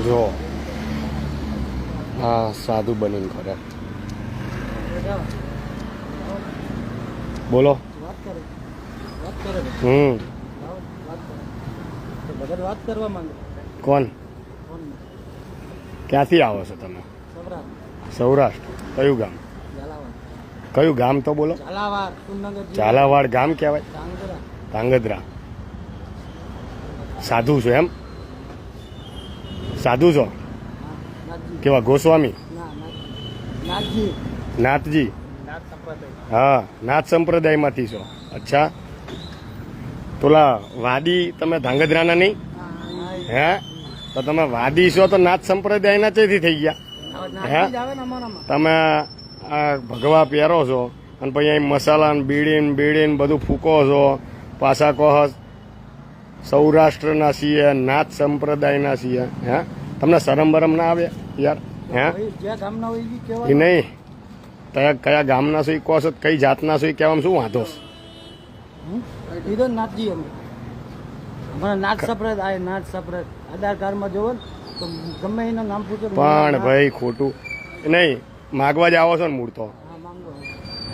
જો. હા સાધુ બનીને ખરે બોલો. હમ. કોણ? ક્યાંથી આવો છો તમે? સૌરાષ્ટ્ર. કયું ગામ? કયું ગામ તો બોલો? ઝાલાવાડ ગામ કહેવાય. ધાંગધ્રા. સાધુ છું એમ? સાધુ છો? કેવા, ગોસ્વામી? નાથજી. હા, નાથ સંપ્રદાયમાંથી છો. અચ્છા. તોલા વાદી તમે ધાંગધ્રાના નહીં? હે? તો તમે વાદી છો તો નાથ સંપ્રદાયના ચેથી થઈ ગયા? અમારામાં તમે ભગવા પહેરો છો અને પછી અહીં મસાલા ને બીડી ને બીડી ને બધું ફૂકો છો પાછા કહો સૌરાષ્ટ્રના છીએ નાથ સંપ્રદાયના છીએ હે? તમને શરમ બરમ ના આવે યાર હે? એ નહીં. કયા કયા ગામના છો કહો છો કઈ જાતના છો કહેવામાં શું વાંધો છે? હમ? ઈ તો નાથજી અમે. અમારા નાથ સંપ્રદાય નાથ સંપ્રદાય. આધાર કાર્ડમાં જોવો તો ગમે એનું નામ પૂછો પણ ભાઈ ખોટું. નહીં માગવા જ આવો છો ને મૂળ તો.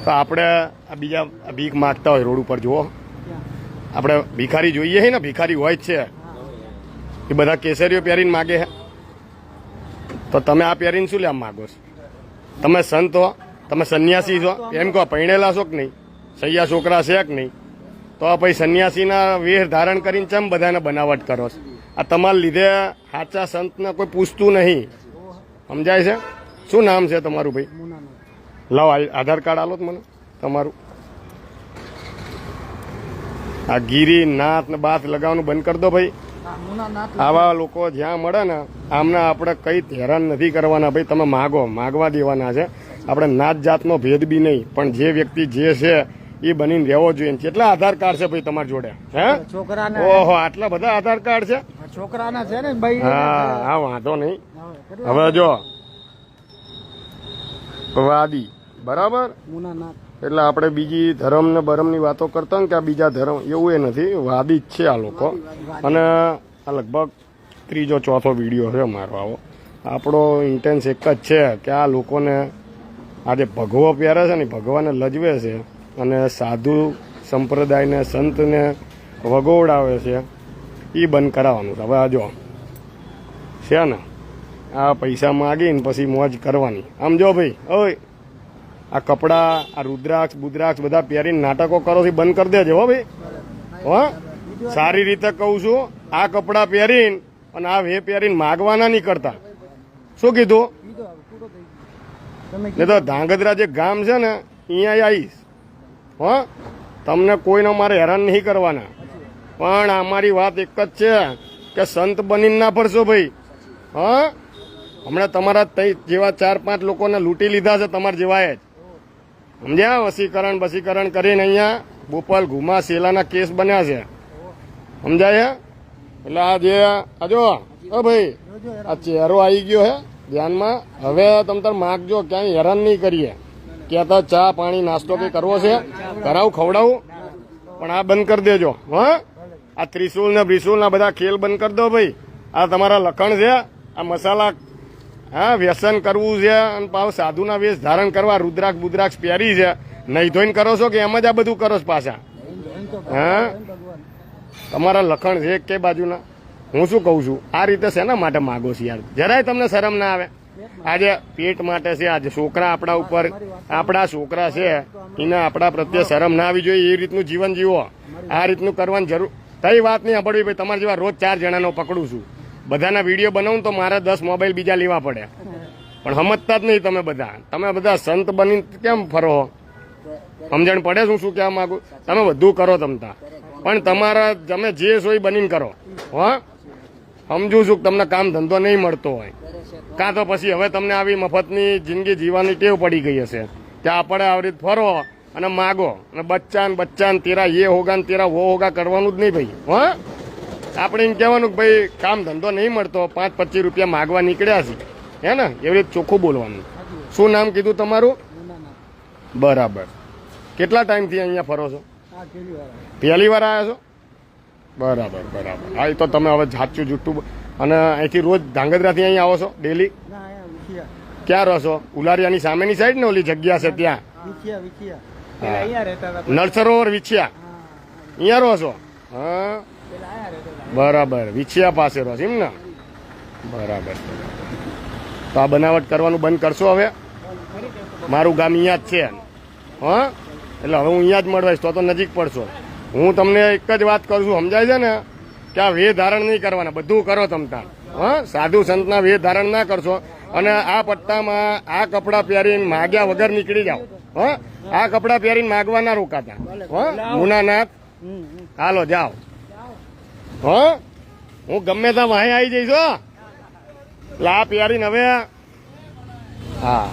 તો આપણે આ બીજા ભીખ માગતા હોય રોડ ઉપર જુઓ. આપણે ભિખારી જોઈએ છે ને ભિખારી હોય જ છે. એ બધા કેસરીઓ પહેરીને માગે છે તો તમે આ પહેરીને શું લેવા માગો છો? તમે સંત હો તમે સંન્યાસી છો એમ કહો પૈણેલા છો કે નહીં? સૈયા છોકરા છે કે નહીં? તો આ પછી સંન્યાસીના વેર ધારણ કરીને ચમ બધાને બનાવટ કરો છો? આ તમારા લીધે સાચા સંતને કોઈ પૂછતું નહીં. સમજાય છે? શું નામ છે તમારું ભાઈ? લાવ આધાર કાર્ડ આલો મને તમારું. આ ગીરી નાથ ને બાથ લગાવવાનું બંધ કરી દો ભાઈ. આવા લોકો જ્યાં મળે ને આમને આપણે કઈ હેરાન નથી કરવાના ભાઈ. તમે માગો માગવા દેવાના છે. આપણે નાત જાતનો ભેદ બી નહીં પણ જે વ્યક્તિ જે છે એ બનીને રહેવો જોઈએ. કેટલા આધાર કાર્ડ છે ભાઈ તમારી જોડે? હે? છોકરા ઓહો આટલા બધા આધાર કાર્ડ છે? છોકરાના છે ને ભાઈ. હા હા વાંધો નહીં. હવે જો. વાદી. બરાબર? મુના નાથ એટલે આપણે બીજી ધર્મ ને બરમની વાતો કરતા ને કે આ બીજા ધર્મ, એવું એ નથી, વાદી જ છે આ લોકો. અને આ લગભગ ત્રીજો, ચોથો વીડિયો છે મારો આવો. આપણો ઇન્ટેન્સ એક જ છે કે આ લોકોને આ જે ભગવો પહેરે છે ને ભગવાને લજવે છે અને સાધુ સંપ્રદાયને, સંતને વગોવડાવે છે એ બંધ કરાવવાનું છે. હવે આ જો, છે ને? આ પૈસા માગીને પછી મોજ કરવાની. આમ જો ભાઈ, ઓય આ કપડા આ રુદ્રાક્ષ બુદ્રાક્ષ બધા પહેરીને નાટકો કરો છો બંધ કરી દેજો હો ભાઈ. હો? સારી રીતે કહું છું આ કપડા પહેરીને અને આ વે પહેરીને માગવાના નહીં કરતા. શું કીધું? કીધો હવે પૂરો થઈ ગયો તમે ને તો ધાંગધ્રા જે ગામ છે ને અહીંયા આવીશ. હો? તમને કોઈને મારે હેરાન નહીં કરવાના. પણ અમારી વાત એક જ છે કે સંત બનીને ના ફરશો ભાઈ. હા? હમણાં તમારા જેવા ચાર પાંચ લોકોને લૂંટી લીધા છે તમારા જેવાએ જ. સમજ્યા? વસીકરણ વસીકરણ કરીને અહીંયા બોપલ ઘુમા સેલાના કેસ બન્યા છે. સમજાય એટલે આ જે, આ જો ભાઈ, આ ચહેરો આવી ગયો હે, ધ્યાનમાં. હવે તમ તાર માગજો ક્યાંય હેરાન નહીં કરીએ. કહેતા ચા પાણી નાસ્તો કઈ કરવો છે? કરાવું, ખવડાવું? પણ આ બંધ કરી દેજો, હા. આ ત્રિશુલ ને બ્રિશુલ ના બધા ખેલ બંધ કરી દો ભાઈ. આ તમારા લખણ છે, આ મસાલા હા, વ્યસન કરવું છે અને પાછું સાધુના વેશ ધારણ કરવા રુદ્રાક્ષ બુદ્રાક્ષ પહેરી છે. નહીં ધોઈને કરો છો કે એમ જ આ બધું કરો છો પાછા? હા? તમારા લખણ છે કે બાજુના? હું શું કહું છું? આ રીતે શેના માટે માગો છો યાર? જરાય તમને શરમ ના આવે. આજે પેટ માટે છે, આજે છોકરા આપણા ઉપર, આપણા છોકરા છે, એને આપણા પ્રત્યે શરમ ના આવી જોઈએ. એ રીતનું જીવન જીવો. આ રીતનું કરવાની જરૂર કઈ વાત નહીં સાંભળવી ભાઈ, તમારા જેવા રોજ ચાર જણાનો પકડું છું. બધાના વીડિયો બનાવું તો મારે દસ મોબાઈલ બીજા લેવા પડે. પણ સમજતા જ નહીં તમે બધા. તમે બધા સંત બની કેમ ફરો? સમજણ પડે શું શું કહેવા માંગુ? તમે બધું કરો તમતા પણ તમારા તમે જે સોય બનીને કરો. હો? સમજુ છું તમને કામ ધંધો નહીં મળતો હોય. કાં તો પછી હવે તમને આવી મફતની જિંદગી જીવવાની ટેવ પડી ગઈ હશે. કે આપણે આવી રીતે ફરો અને માગો. અને બચ્ચા ને બચ્ચા ને તેરા એ હોગા ને તેરા વો હોગા કરવાનું જ નહીં ભાઈ. હો? આપણે એમ કહેવાનું કે ભાઈ કામ ધંધો નહીં મળતો પાંચ પચીસ રૂપિયા માગવા નીકળ્યા છે. હે ને? એવી રીતે ચોખ્ખું બોલવાનું. શું નામ કીધું તમારું? બરાબર. કેટલા ટાઈમથી અહીંયા ફરો છો? પહેલી વાર આવ્યા છો? બરાબર બરાબર. હા એ તો તમે હવે સાચું જુઠ્ઠું અને અહીંથી રોજ ધાંગધ્રાથી અહીં આવો છો ડેલી? ક્યાં રહો છો? ઉલારિયાની સામેની સાઈડ ને ઓલી જગ્યા છે ત્યાં? નળસરોવર વિછિયા. અહીંયા રહો છો? હા. બરાબર. વિછિયા પાસે રહો છો એમ ને? બરાબર. તો આ બનાવટ કરવાનું બંધ કરશો હવે? મારું ગામ અહીંયા જ છે. હા? એટલે હવે હું અહીંયા જ મળવાઈશ તો તો નજીક પડશો. હું તમને એક જ વાત કરું છું સમજાય છે ને? કે આ વે ધારણ નહીં કરવાના બધું કરો તમ તાર હા? સાધુ સંતના વે ધારણ ના કરશો અને આ પટ્ટામાં આ કપડાં પહેરીને માગ્યા વગર નીકળી જાઓ. હા? આ કપડાં પહેરીને માગવા ના રોકાતા. હા? ગુનાનાથ હાલો જાઓ. હા? હું ગમે ત્યાં વાહે આવી જઈશ લા પ્યારીને નવે હા.